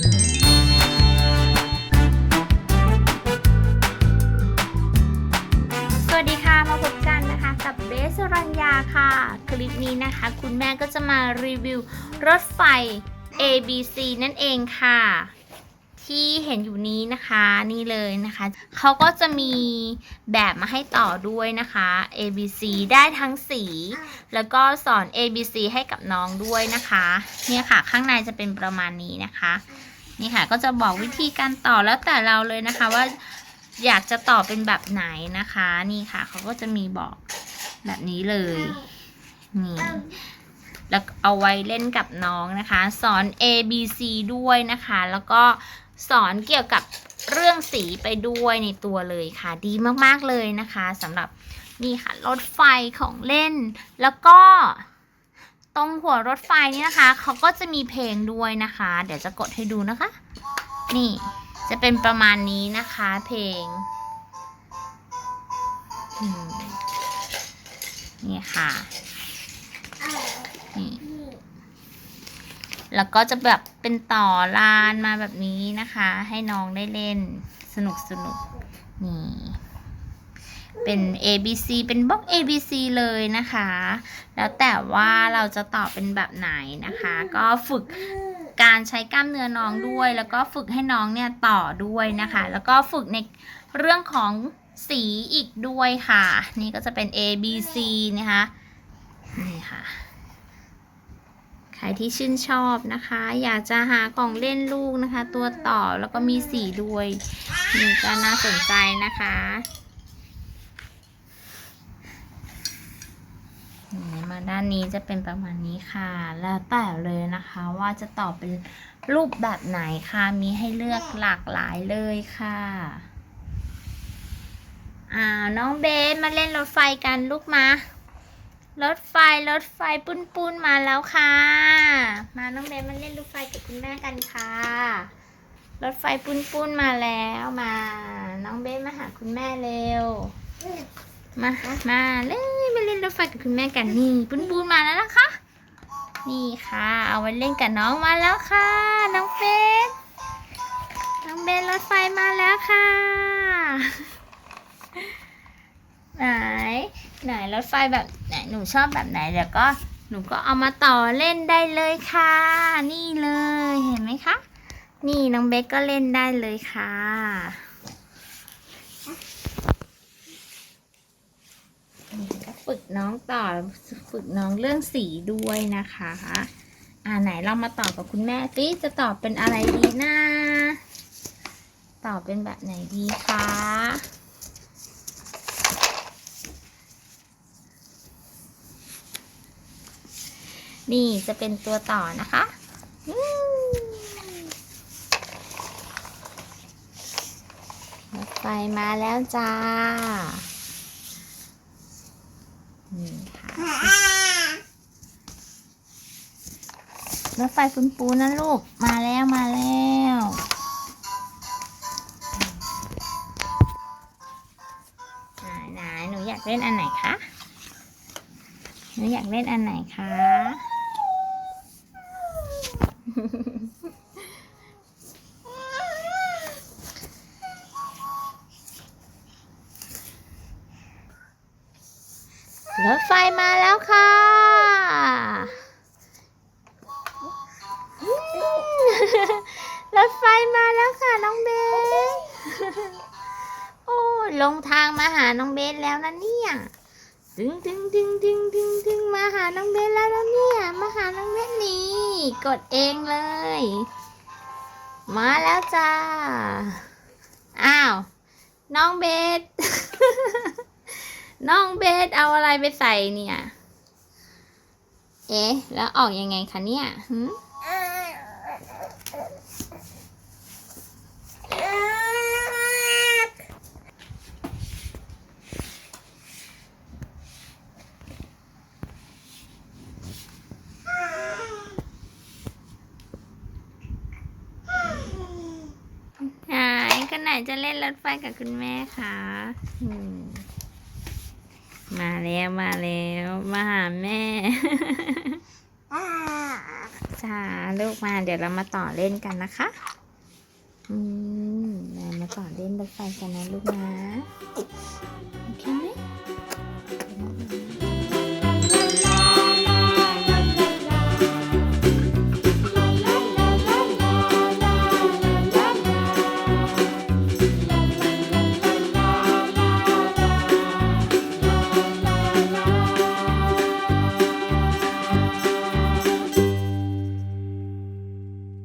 สวัสดีค่ะ มาพบกันนะคะกับเบสรัญญาค่ะ คลิปนี้นะคะ คุณแม่ก็จะมารีวิวรถไฟ ABC นั่นเองค่ะ ที่เห็นอยู่นี้นะคะนี่เลยนะคะ เขาก็จะมีแบบมาให้ต่อด้วยนะคะ ABC ได้ทั้งสี แล้วก็สอน ABC ให้กับน้องด้วยนะคะ เนี่ยค่ะ ข้างในจะเป็นประมาณนี้นะคะ นี่ค่ะก็จะบอกวิธีการต่อแล้วแต่เราเลยนะคะว่าอยากจะต่อเป็นแบบไหนนะคะ นี่ค่ะเขาก็จะมีบอกแบบนี้เลยนี่แล้วเอาไว้เล่นกับน้องนะคะ สอน A B C ด้วยนะคะ แล้วก็สอนเกี่ยวกับเรื่องสีไปด้วยในตัวเลยค่ะ ดีมากๆเลยนะคะสำหรับนี่ค่ะรถไฟของเล่น แล้วก็ ตรงหัวรถไฟนี่นะคะ เขาก็จะมีเพลงด้วยนะคะ เดี๋ยวจะกดให้ดูนะคะ นี่จะเป็นประมาณนี้นะคะเพลงนี่ค่ะนี่แล้วก็จะแบบเป็นต่อลานมาแบบนี้นะคะ ให้น้องได้เล่นสนุกสนุกนี่ เป็น A B C เป็นบล็อก A B C เลยนะคะ แล้วแต่ว่าเราจะต่อเป็นแบบไหนนะคะ ก็ฝึกการใช้กล้ามเนื้อน้องด้วย แล้วก็ฝึกให้น้องเนี่ยต่อด้วยนะคะ แล้วก็ฝึกในเรื่องของสีอีกด้วยค่ะ นี่ก็จะเป็น A B C นะคะนี่ค่ะใครที่ชื่นชอบนะคะ อยากจะหาของเล่นลูกนะคะ ตัวต่อแล้วก็มีสีด้วยนี่ก็น่าสนใจนะคะ มาด้านนี้จะเป็นประมาณนี้ค่ะ แล้วแต่เลยนะคะว่าจะตอบเป็นรูปแบบไหนค่ะ มีให้เลือกหลากหลายเลยค่ะอ่าน้องเบสมาเล่นรถไฟกันลูกมารถไฟรถไฟปุ้นปุ้นมาแล้วค่ะ มาน้องเบสมาเล่นรถไฟกับคุณแม่กันค่ะ รถไฟปุ้นปุ้นมาแล้วมา น้องเบสมาหาคุณแม่เร็ว มา มาเลยมาเล่นรถไฟกับคุณแม่กันนี่ปุ้นปูนมาแล้วนะคะ นี่ค่ะ เอาไว้เล่นกับน้องมาแล้วค่ะ น้องเบสน้องเบสรถไฟมาแล้วค่ะ ไหน ไหนรถไฟแบบไหนหนูชอบแบบไหนเดี๋ยวก็หนูก็เอามาต่อเล่นได้เลยค่ะ นี่เลยเห็นไหมคะ นี่น้องเบสก็เล่นได้เลยค่ะ ก็ ฝึกน้องต่อฝึกน้องเรื่องสีด้วยนะคะอ่าไหนเรามาต่อกับคุณแม่สิจะตอบเป็นอะไรดีนะตอบเป็นแบบไหนดีคะนี่จะเป็นตัวต่อนะคะรถไฟมาแล้วจ้า นี่ค่ะ รถไฟฟูนปูนนะลูก มาแล้วมาแล้วไหนไหนหนูอยากเล่นอันไหนคะ หนูอยากเล่นอันไหนคะ ร ถไฟมาแล้วค่ะ รถไฟมาแล้วค่ะน้องเบสโอ้ลงทางมาหาน้องเบสแล้วนะเนี่ยดึงดึงดึงดึงดึงดึงมาหาน้องเบสแล้วแล้วเนี่ยมาหาน้องเบสนี่ กดเองเลย มาแล้วจ้า อ้าว น้องเบส น้องเบสเอาอะไรไปใส่เนี่ย เอ๊ะ แล้วออกยังไงคะเนี่ยหืมหายก็ไหนจะเล่นรถไฟกับคุณแม่คะอื มมาแล้วมาแล้วมาหาแม่จ๋าลูกมาเดี๋ยวเรามาต่อเล่นกันนะคะ อืมมามาต่อเล่นรถไฟกันนะลูกนะ โอเคไหม